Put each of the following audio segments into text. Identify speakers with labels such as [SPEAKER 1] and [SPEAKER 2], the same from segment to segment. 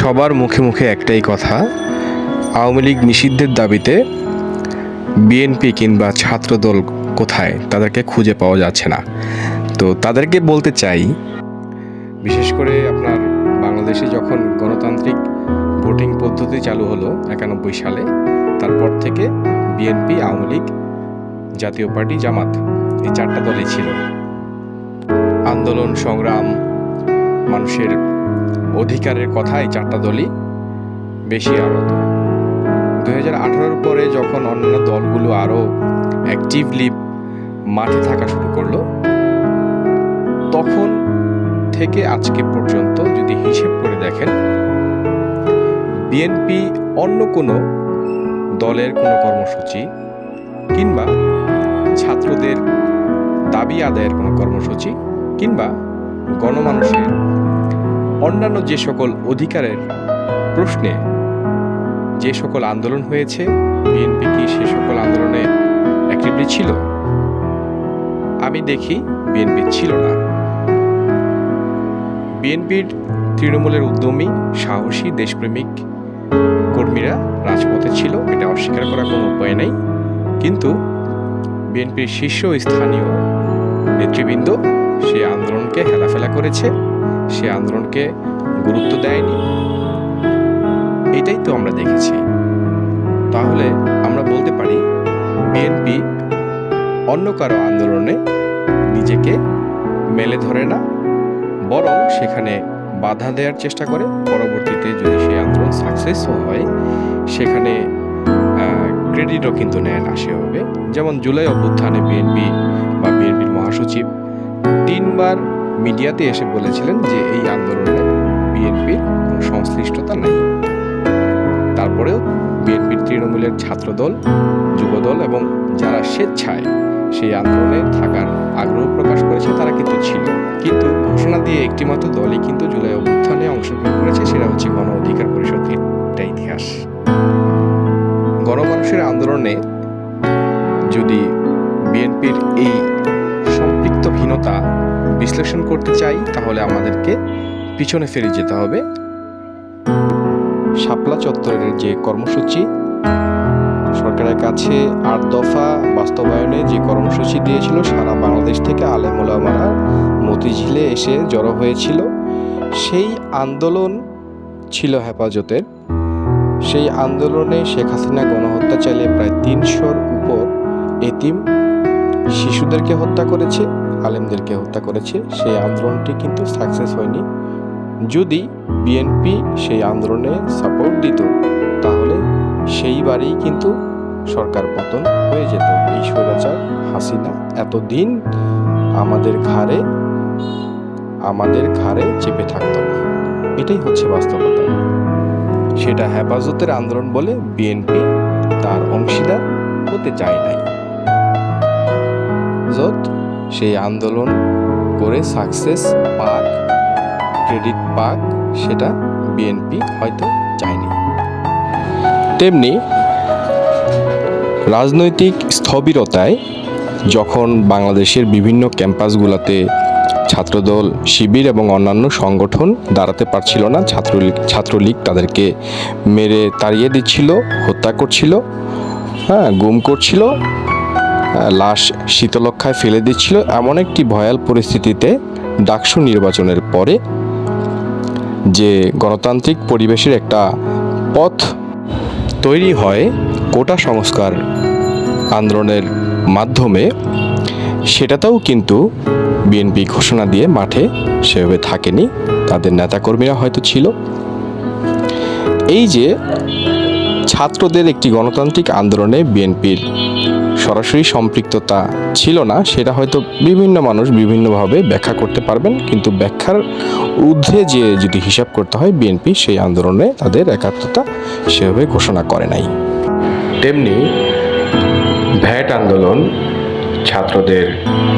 [SPEAKER 1] সবার মুখে মুখে একটাই কথা, আওয়ামী লীগ নিষিদ্ধের দাবিতে বিএনপি কিংবা ছাত্রদল কোথায় তাদেরকে খুঁজে পাওয়া যাচ্ছে না। তো তাদেরকে বলতে চাই, বিশেষ করে আপনার বাংলাদেশে যখন গণতান্ত্রিক ভোটিং পদ্ধতি চালু হলো একানব্বই সালে, তারপর থেকে বিএনপি, আওয়ামী লীগ, জাতীয় পার্টি, জামাত এই চারটা দলই ছিল। আন্দোলন, সংগ্রাম, মানুষের অধিকারের কথা এই চারটা দলই বেশি আরত দু হাজার পরে যখন অন্যান্য দলগুলো আরও অ্যাক্টিভলি মাঠে থাকা শুরু করল, তখন থেকে আজকে পর্যন্ত যদি হিসেব করে দেখেন, বিএনপি অন্য কোনো দলের কোনো কর্মসূচি কিংবা ছাত্রদের দাবি আদায়ের কোনো কর্মসূচি কিংবা গণমানুষের অন্যান্য যে সকল অধিকারের প্রশ্নে যে সকল আন্দোলন হয়েছে, বিএনপি কি সে সকল আন্দোলনে অ্যাক্টিভলি ছিল? আমি দেখি বিএনপি ছিল না। বিএনপির তৃণমূলের উদ্যমী, সাহসী, দেশপ্রেমিক কর্মীরা রাজপথে ছিল, এটা অস্বীকার করার কোনো উপায় নেই। কিন্তু বিএনপির শীর্ষ স্থানীয় নেতৃবৃন্দ সে আন্দোলনকে হেলাফেলা করেছে। সে আন্দোলনকে গুরুত্ব দেয়নি। এটাই তো আমরা দেখেছি। তাহলে আমরা বলতে পারি বিএনপি অন্য কারও আন্দোলনে নিজেকে মেলে ধরে না, বরং সেখানে বাধা দেওয়ার চেষ্টা করে। পরবর্তীতে যদি সেই আন্দোলন সাকসেসও হয়, সেখানে ক্রেডিটও কিন্তু নেয় না সেভাবে যেমন জুলাই অভ্যুত্থানে বিএনপি বা বিএনপির মহাসচিব তিনবার মিডিয়াতে এসে বলেছিলেন যে এই আন্দোলনে বিএনপির কোনো সংশ্লিষ্টতা নেই। তারপরেও বিএনপির তৃণমূলের ছাত্রদল, যুবদল এবং যারা স্বেচ্ছায় সেই আন্দোলনে থাকার আগ্রহ প্রকাশ করেছে, তারা কিন্তু ছিল। কিন্তু ঘোষণা দিয়ে একটিমাত্র দলই কিন্তু জুলাই অভ্যুত্থানে অংশগ্রহণ করেছে, সেটা হচ্ছে গণ অধিকার পরিষদ এটা ইতিহাস। গণমানুষের আন্দোলনে যদি বিএনপির এই সম্পৃক্তহীনতা বিশ্লেষণ করতে চাই, তাহলে আমাদেরকে পিছনে ফিরে যেতে হবে। শাপলা চত্বরের যে কর্মসূচি, সরকারের কাছে আট দফা বাস্তবায়নে যে কর্মসূচি দিয়েছিল, সারা বাংলাদেশ থেকে আলেমোলামারা মতিঝিলে এসে জড়ো হয়েছিল। সেই আন্দোলন ছিল হেফাজতের। সেই আন্দোলনে শেখ হাসিনা গণহত্যা চালিয়ে প্রায় তিনশোর উপর এতিম শিশুদেরকে হত্যা করেছে। আলেমদেরকে হত্যা করেছে, সেই আন্দোলনটি কিন্তু সাকসেস হয়নি। যদি বিএনপি সেই আন্দোলনে সাপোর্ট দিত, তাহলে সেইবারেই কিন্তু সরকার পতন হয়ে যেত। এই স্বৈরাচার হাসিনা এতদিন আমাদের ঘাড়ে আমাদের ঘাড়ে চেপে থাকতো না। এটাই হচ্ছে বাস্তবতা। সেটা হেফাজতের আন্দোলন বলে বিএনপি তার অংশীদার হতে চায় নাই। যত সেই আন্দোলন করে সাকসেস পাক ক্রেডিট পাক, সেটা বিএনপি হয়তো চায়নি। তেমনি রাজনৈতিক স্থবিরতায় যখন বাংলাদেশের বিভিন্ন ক্যাম্পাসগুলোতে ছাত্রদল, শিবির এবং অন্যান্য সংগঠন দাঁড়াতে পারছিল না, ছাত্রলীগ ছাত্রলীগ তাদেরকে মেরে তাড়িয়ে দিচ্ছিল, হত্যা করছিল হ্যাঁ গুম করছিল লাশ শীতলক্ষায় ফেলে দিচ্ছিল এমন একটি ভয়াল পরিস্থিতিতে ডাকসু নির্বাচনের পরে যে গণতান্ত্রিক পরিবেশের একটা পথ তৈরি হয় কোটা সংস্কার আন্দোলনের মাধ্যমে, সেটাতেও কিন্তু বিএনপি ঘোষণা দিয়ে মাঠে সেভাবে থাকেনি, তাদের নেতাকর্মীরা হয়তো ছিল। এই যে ছাত্রদের একটি গণতান্ত্রিক আন্দোলনে বিএনপির সরাসরি সম্পৃক্ততা ছিল না, সেটা হয়তো বিভিন্ন মানুষ বিভিন্নভাবে ব্যাখ্যা করতে পারবেন, কিন্তু ব্যাখ্যার ঊর্ধ্বে যে যদি হিসাব করতে হয় বিএনপি, সেই আন্দোলনে তাদের একাত্মতা সেভাবে ঘোষণা করে নাই। তেমনি ভ্যাট আন্দোলন, ছাত্রদের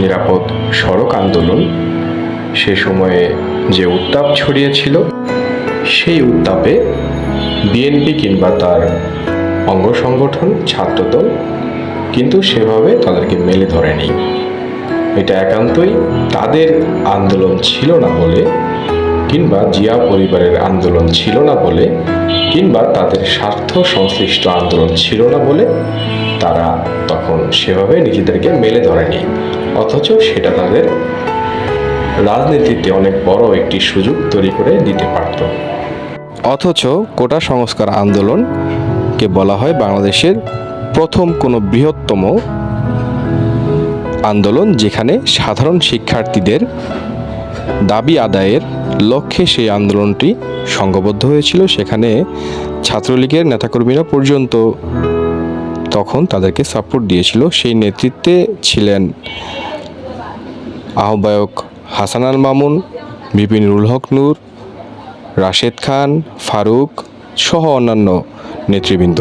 [SPEAKER 1] নিরাপদ সড়ক আন্দোলন, সে সময়ে যে উত্তাপ ছড়িয়েছিল, সেই উত্তাপে বিএনপি কিংবা তার অঙ্গ সংগঠন, ছাত্রদল কিন্তু সেভাবে তাদেরকে মেলে ধরেনি। এটা একান্তই তাদের আন্দোলন ছিল না বলে, কিংবা জিয়া পরিবারের আন্দোলন ছিল না বলে, কিংবা তাদের স্বার্থ সংশ্লিষ্ট আন্দোলন ছিল না বলে তারা তখন সেভাবে নিজেদেরকে মেলে ধরেনি। অথচ সেটা তাদের রাজনীতিতে অনেক বড় একটি সুযোগ তৈরি করে দিতে পারত। অথচ কোটা সংস্কার আন্দোলনকে বলা হয় বাংলাদেশের প্রথম কোনো বৃহত্তম আন্দোলন যেখানে সাধারণ শিক্ষার্থীদের দাবি আদায়ের লক্ষ্যে সেই আন্দোলনটি সংঘবদ্ধ হয়েছিল। সেখানে ছাত্রলীগের নেতাকর্মীরা পর্যন্ত তখন তাদেরকে সাপোর্ট দিয়েছিল। সেই নেতৃত্বে ছিলেন আহ্বায়ক হাসান আল মামুন বিপিনুল হক নূর, রাশেদ খান, ফারুক সহ অন্যান্য নেতৃবৃন্দ।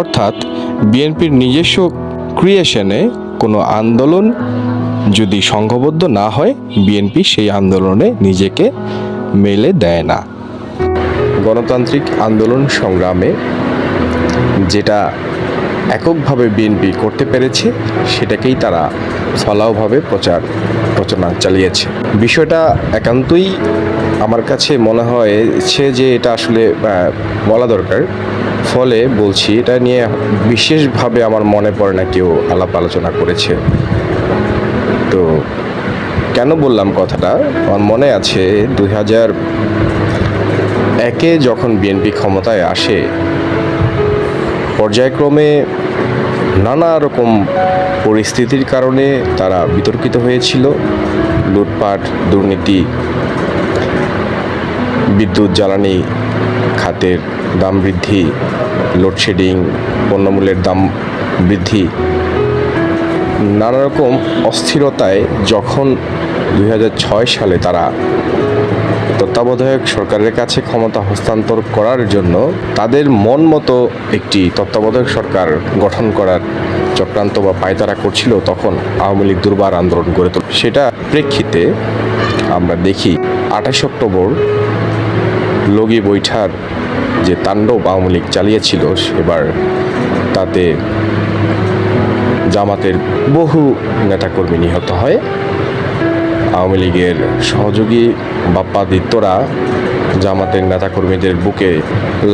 [SPEAKER 1] অর্থাৎ বিএনপির নিজস্ব ক্রিয়েশনে কোনো আন্দোলন যদি সংঘবদ্ধ না হয়, বিএনপি সেই আন্দোলনে নিজেকে মেলে দেয় না। গণতান্ত্রিক আন্দোলন সংগ্রামে যেটা এককভাবে বিএনপি করতে পেরেছে, সেটাকেই তারা ফলাওভাবে প্রচার, প্রচারণা চালিয়েছে। বিষয়টা একান্তই আমার কাছে মনে হয়েছে যে এটা আসলে বলা দরকার। ফলে বলছি, এটা নিয়ে বিশেষভাবে আমার মনে পড়ে না কেউ আলাপ আলোচনা করেছে। তো কেন বললাম কথাটা? আমার মনে আছে, দুই হাজার একে যখন বিএনপি ক্ষমতায় আসে, পর্যায়ক্রমে নানা রকম পরিস্থিতির কারণে তারা বিতর্কিত হয়েছিল। লুটপাট, দুর্নীতি, বিদ্যুৎ, জ্বালানি খাতের দাম বৃদ্ধি লোডশেডিং পণ্যমূল্যের দাম বৃদ্ধি নানা রকম অস্থিরতায় যখন দুই হাজার ছয় সালে তারা তত্ত্বাবধায়ক সরকারের কাছে ক্ষমতা হস্তান্তর করার জন্য তাদের মন মতো একটি তত্ত্বাবধায়ক সরকার গঠন করার চক্রান্ত বা পায়তারা করছিল, তখন আওয়ামী লীগ দুর্বার আন্দোলন গড়ে তোলে। সেটা প্রেক্ষিতে আমরা দেখি, আঠাশ অক্টোবর লগি বৈঠার যে তাণ্ডব আওয়ামী লীগ চালিয়েছিল, এবার তাতে জামাতের বহু নেতাকর্মী নিহত হয়। আওয়ামী লীগের সহযোগী বাপ্পাদিত্যরা জামাতের নেতাকর্মীদের বুকে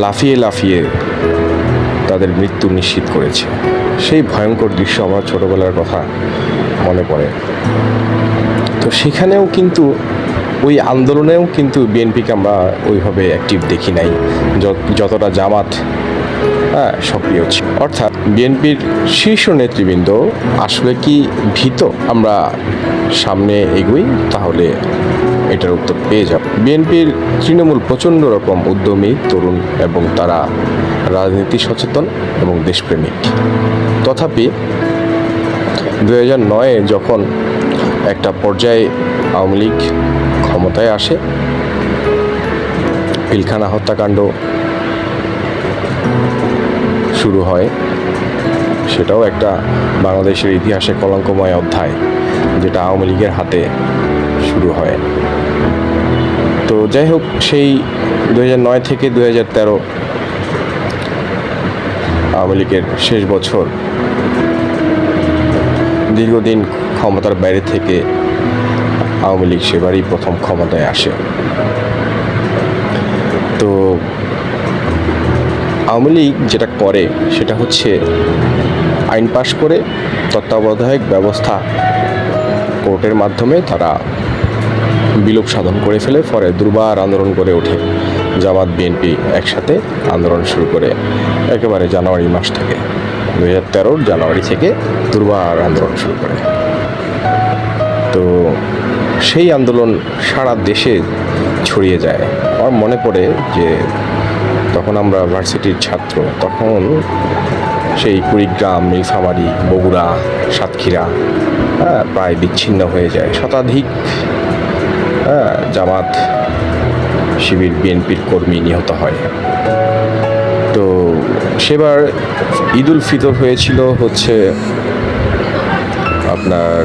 [SPEAKER 1] লাফিয়ে লাফিয়ে তাদের মৃত্যু নিশ্চিত করেছে। সেই ভয়ঙ্কর দৃশ্য আমার ছোটবেলার কথা মনে পড়ে। তো সেখানেও কিন্তু ওই আন্দোলনেও কিন্তু বিএনপিকে আমরা ওইভাবে অ্যাক্টিভ দেখি নাই। যতটা জামাত হ্যাঁ সক্রিয় ছিল। অর্থাৎ বিএনপির শীর্ষ নেতৃবৃন্দ আসলে কি ভীত? আমরা সামনে এগোই, তাহলে এটার উত্তর পেয়ে যাব। বিএনপির তৃণমূল প্রচণ্ড রকম উদ্যমী তরুণ এবং তারা রাজনীতি সচেতন এবং দেশপ্রেমিক। তথাপি দু হাজার নয়ে যখন একটা পর্যায়ে আওয়ামী লীগ ক্ষমতায় আসে। পিলখানা হত্যাকাণ্ড শুরু হয়। সেটাও একটা বাংলাদেশের ইতিহাসে কলঙ্কময় অধ্যায়, যেটা আওয়ামী লীগের হাতে শুরু হয়। তো যাই হোক, সেই দু নয় থেকে দু হাজার তেরো আওয়ামী লীগের শেষ বছর দীর্ঘদিন ক্ষমতার বাইরে থেকে আওয়ামী লীগ সেবারই প্রথম ক্ষমতায় আসে। তো আওয়ামী লীগ যেটা করে, সেটা হচ্ছে আইন পাশ করে তত্ত্বাবধায়ক ব্যবস্থা কোর্টের মাধ্যমে তারা বিলোপ সাধন করে ফেলে, ফলে দুর্বার আন্দোলন করে ওঠে। জামাত, বিএনপি একসাথে আন্দোলন শুরু করে একেবারে জানুয়ারি মাস থেকে। দু হাজার তেরোর জানুয়ারি থেকে দুর্বার আন্দোলন শুরু করে। তো সেই আন্দোলন সারা দেশে ছড়িয়ে যায়। আমার মনে পড়ে যে তখন আমরা ভার্সিটির ছাত্র তখন সেই কুড়িগ্রাম নীলফামারী বগুড়া সাতক্ষীরা হ্যাঁ, প্রায় বিচ্ছিন্ন হয়ে যায়। শতাধিক হ্যাঁ, জামাত শিবির বিএনপির কর্মী নিহত হয়। তো সেবার ঈদুল ফিতর হয়েছিল হচ্ছে আপনার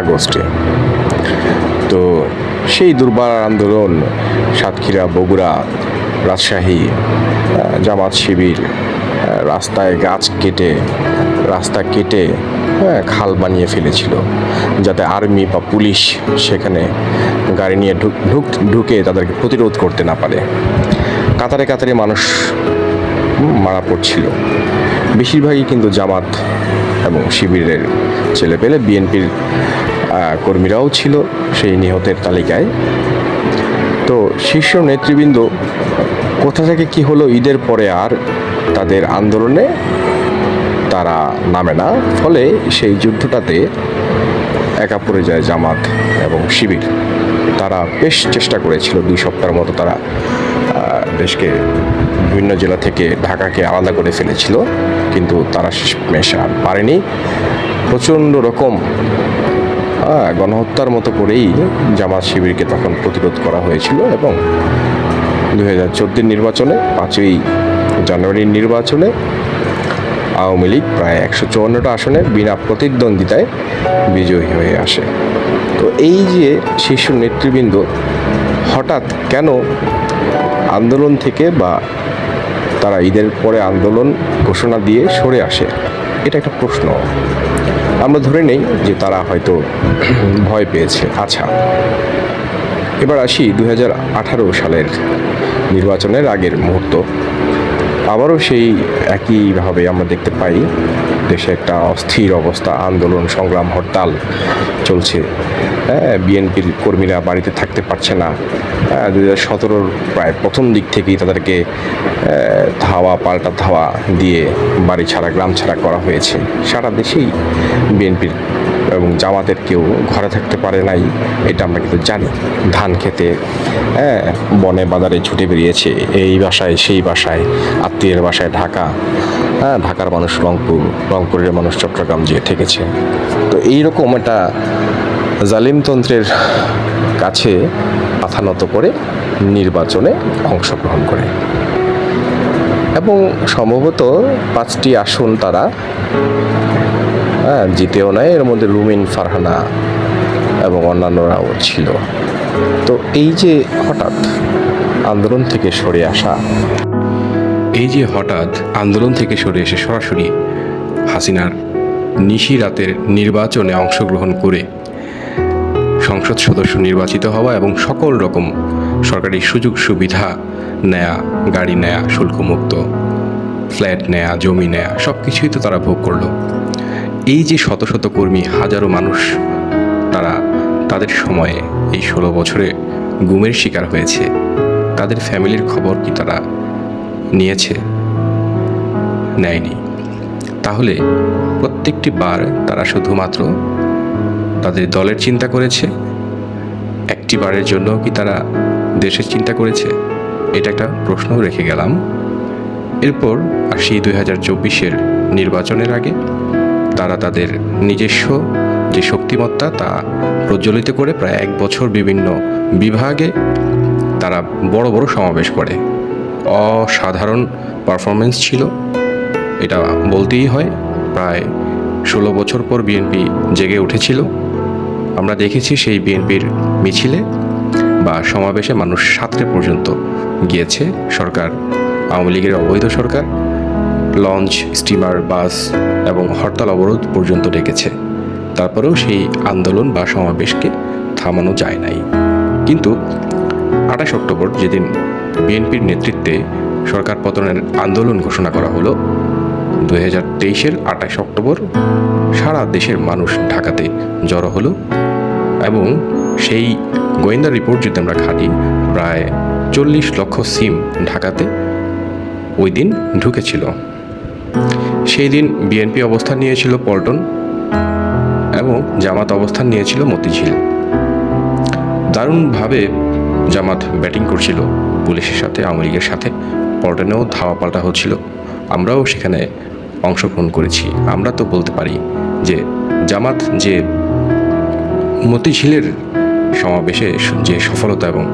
[SPEAKER 1] আগস্টে। তো সেই দুর্বার আন্দোলন, সাতক্ষীরা, বগুড়া, রাজশাহী জামাত শিবির রাস্তায় গাছ কেটে, রাস্তা কেটে হ্যাঁ খাল বানিয়ে ফেলেছিল। যাতে আর্মি বা পুলিশ সেখানে গাড়ি নিয়ে ঢুক ঢুক, ঢুকে তাদেরকে প্রতিরোধ করতে না পারে। কাতারে কাতারে মানুষ মারা পড়ছিল। বেশিরভাগই কিন্তু জামাত এবং শিবিরের ছেলে পেলে বিএনপির কর্মীরাও ছিল সেই নিহতের তালিকায়। তো শীর্ষ নেতৃবৃন্দ কোথা থেকে কি হলো, ঈদের পরে আর তাদের আন্দোলনে তারা নামে না, ফলে সেই যুদ্ধটাতে একা পড়ে যায় জামাত এবং শিবির। তারা বেশ চেষ্টা করেছিল, দুই সপ্তাহের মতো তারা দেশকে বিভিন্ন জেলা থেকে ঢাকাকে আলাদা করে ফেলেছিল, কিন্তু তারা শেষমেশ আর পারেনি। প্রচণ্ড রকম গণহত্যার মতো করেই জামাত শিবিরকে তখন প্রতিরোধ করা হয়েছিল এবং দু হাজার চোদ্দোর নির্বাচনে, পাঁচই জানুয়ারির নির্বাচনে আওয়ামী লীগ প্রায় একশো চুয়ান্নটা আসনে বিনা প্রতিদ্বন্দ্বিতায় বিজয়ী হয়ে আসে। তো এই যে শীর্ষ নেতৃবৃন্দ হঠাৎ কেন আন্দোলন থেকে বা তারা ঈদের পরে আন্দোলন ঘোষণা দিয়ে সরে আসে, এটা একটা প্রশ্ন। আমরা ধরে নেই যে তারা হয়তো ভয় পেয়েছে। আচ্ছা এবার আসি দু হাজার আঠারো সালের নির্বাচনের আগের মুহূর্ত। আবারও সেই একইভাবে আমরা দেখতে পাই, দেশে একটা অস্থির অবস্থা, আন্দোলন, সংগ্রাম, হরতাল চলছে। হ্যাঁ বিএনপির কর্মীরা বাড়িতে থাকতে পারছে না। হ্যাঁ দু হাজার সতেরোর প্রায় প্রথম দিক থেকেই তাদেরকে ধাওয়া, পাল্টা ধাওয়া দিয়ে বাড়ি ছাড়া, গ্রাম ছাড়া করা হয়েছে। সারা দেশেই বিএনপির এবং জামাতের কেউ ঘরে থাকতে পারে নাই, এটা আমরা কিন্তু জানি। ধান খেতে হ্যাঁ বনে বাজারে ছুটে বেরিয়েছে, এই বাসায়, সেই বাসায়, আত্মীয়ের বাসায় ঢাকা। হ্যাঁ ঢাকার মানুষ রংপুর, রংপুরের মানুষ চট্টগ্রাম যেয়ে থেকেছে। তো এইরকম একটা জালিমতন্ত্রের কাছে মাথা নত করে নির্বাচনে অংশগ্রহণ করে। এবং সম্ভবত পাঁচটি আসন তারা হ্যাঁ জিতেও নেয় এর মধ্যে রুমিন ফারহানা এবং অন্যান্যরাও ছিল। তো এই যে হঠাৎ আন্দোলন থেকে সরে আসা, এই যে হঠাৎ আন্দোলন থেকে সরে এসে সরাসরি হাসিনার নিশি রাতের নির্বাচনে অংশগ্রহণ করে সংসদ সদস্য নির্বাচিত হওয়া এবং সকল রকম সরকারি সুযোগ সুবিধা নেয়া, গাড়ি নেয়া, শুল্কমুক্ত, ফ্ল্যাট নেয়া, জমি নেয়া সব কিছুই তো তারা ভোগ করল। এই যে শত শত কর্মী, হাজারো মানুষ, তারা তাদের সময়ে এই ষোলো বছরে গুমের শিকার হয়েছে। তাদের ফ্যামিলির খবর কি তারা নিয়েছে? নেয়নি। তাহলে প্রত্যেকটি বার তারা শুধুমাত্র তাদের দলের চিন্তা করেছে? একটি বারের জন্য কি তারা দেশের চিন্তা করেছে? এটা একটা প্রশ্ন রেখে গেলাম। এরপর আসি দুই হাজার চব্বিশের নির্বাচনের আগে। তারা তাদের নিজস্ব যে শক্তিমত্তা তা প্রজ্বলিত করে প্রায় এক বছর বিভিন্ন বিভাগে তারা বড় বড় সমাবেশ করে। অসাধারণ পারফরমেন্স ছিল। এটা বলতেই হয়, প্রায় ষোলো বছর পর বিএনপি জেগে উঠেছিল। আমরা দেখেছি সেই বিএনপির মিছিলে বা সমাবেশে মানুষ সাতটা পর্যন্ত গিয়েছে। সরকার, আওয়ামী লীগের অবৈধ সরকার, লঞ্চ, স্টিমার, বাস এবং হরতাল অবরোধ পর্যন্ত ডেকেছে। তারপরেও সেই আন্দোলন বা সমাবেশকে থামানো যায় নাই। কিন্তু আঠাশ অক্টোবর যেদিন বিএনপির নেতৃত্বে সরকার পতনের আন্দোলন ঘোষণা করা হলো দু হাজার তেইশের আঠাশ অক্টোবর সারা দেশের মানুষ ঢাকাতে জড়ো হলো। এবং সেই গোয়েন্দা রিপোর্ট যদি আমরা ঘাটি প্রায় চল্লিশ লক্ষ সিম ঢাকাতে ওই দিন ঢুকেছিল। সেই দিন বিএনপি অবস্থান নিয়েছিল পল্টন এবং জামাত অবস্থান নিয়েছিল মতিঝিল। দারুণভাবে জামাত ব্যাটিং করছিল পুলিশের সাথে, আওয়ামী লীগের সাথে। পল্টনেও ধাওয়া পাল্টা হচ্ছিল। আমরাও সেখানে অংশগ্রহণ করেছি। আমরা তো বলতে পারি যে জামাত যে মতিঝিলের সমাবেশে যে সফলতা এবং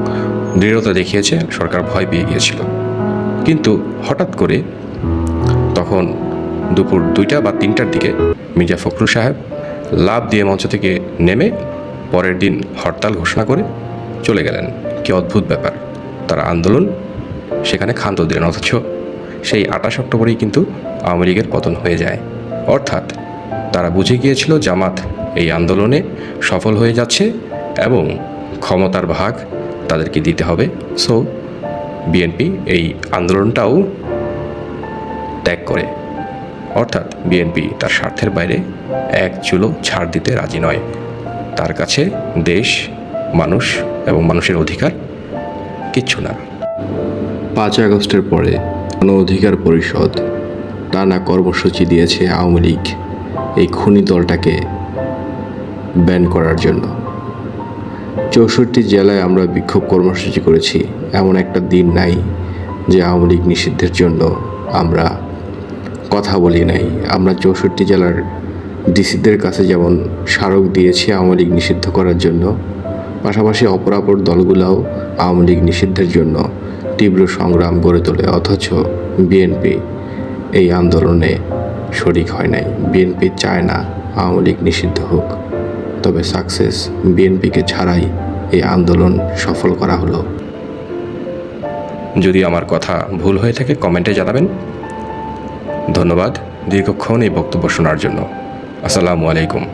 [SPEAKER 1] দৃঢ়তা দেখিয়েছে, সরকার ভয় পেয়ে গিয়েছিল। কিন্তু হঠাৎ করে তখন দুপুর দুইটা বা তিনটার দিকে মির্জা ফখরুল সাহেব লাভ দিয়ে মঞ্চ থেকে নেমে পরের দিন হরতাল ঘোষণা করে চলে গেলেন। কি অদ্ভুত ব্যাপার, তারা আন্দোলন সেখানে ক্ষান্ত দিলেন, অথচ সেই আঠাশ অক্টোবরেই কিন্তু আওয়ামী লীগের পতন হয়ে যায়। অর্থাৎ তারা বুঝে গিয়েছিল জামাত এই আন্দোলনে সফল হয়ে যাচ্ছে এবং ক্ষমতার ভাগ তাদেরকে দিতে হবে। সো বিএনপি এই আন্দোলনটাও ত্যাগ করে। অর্থাৎ বিএনপি তার স্বার্থের বাইরে এক চুলো ছাড় দিতে রাজি নয়। তার কাছে দেশ, মানুষ এবং মানুষের অধিকার কিচ্ছু না।
[SPEAKER 2] পাঁচ আগস্টের পরে গণ অধিকার পরিষদ টানা কর্মসূচি দিয়েছে আওয়ামী লীগ। এই খুনি দলটাকে ব্যান করার জন্য। চৌষট্টি জেলায় আমরা বিক্ষোভ কর্মসূচি করেছি, এমন একটা দিন নাই যে আওয়ামী লীগ নিষিদ্ধের জন্য আমরা কথা বলি নাই। আমরা চৌষট্টি জেলার ডিসিদের কাছে যেমন স্মারক দিয়েছি আওয়ামী লীগ নিষিদ্ধ করার জন্য, পাশাপাশি অপরাপর দলগুলোও আওয়ামী লীগ নিষিদ্ধের জন্য তীব্র সংগ্রাম গড়ে তোলে, অথচ বিএনপি এই আন্দোলনে শরিক হয় নাই। বিএনপি চায় না আওয়ামী লীগ নিষিদ্ধ হোক। তবে সাকসেস বিএনপিকে ছাড়াই এই আন্দোলন সফল করা হলো।
[SPEAKER 1] যদি আমার কথা ভুল হয়ে থাকে কমেন্টে জানাবেন। ধন্যবাদ দীর্ঘক্ষণ এই বক্তব্য শোনার জন্য। আসসালামু আলাইকুম।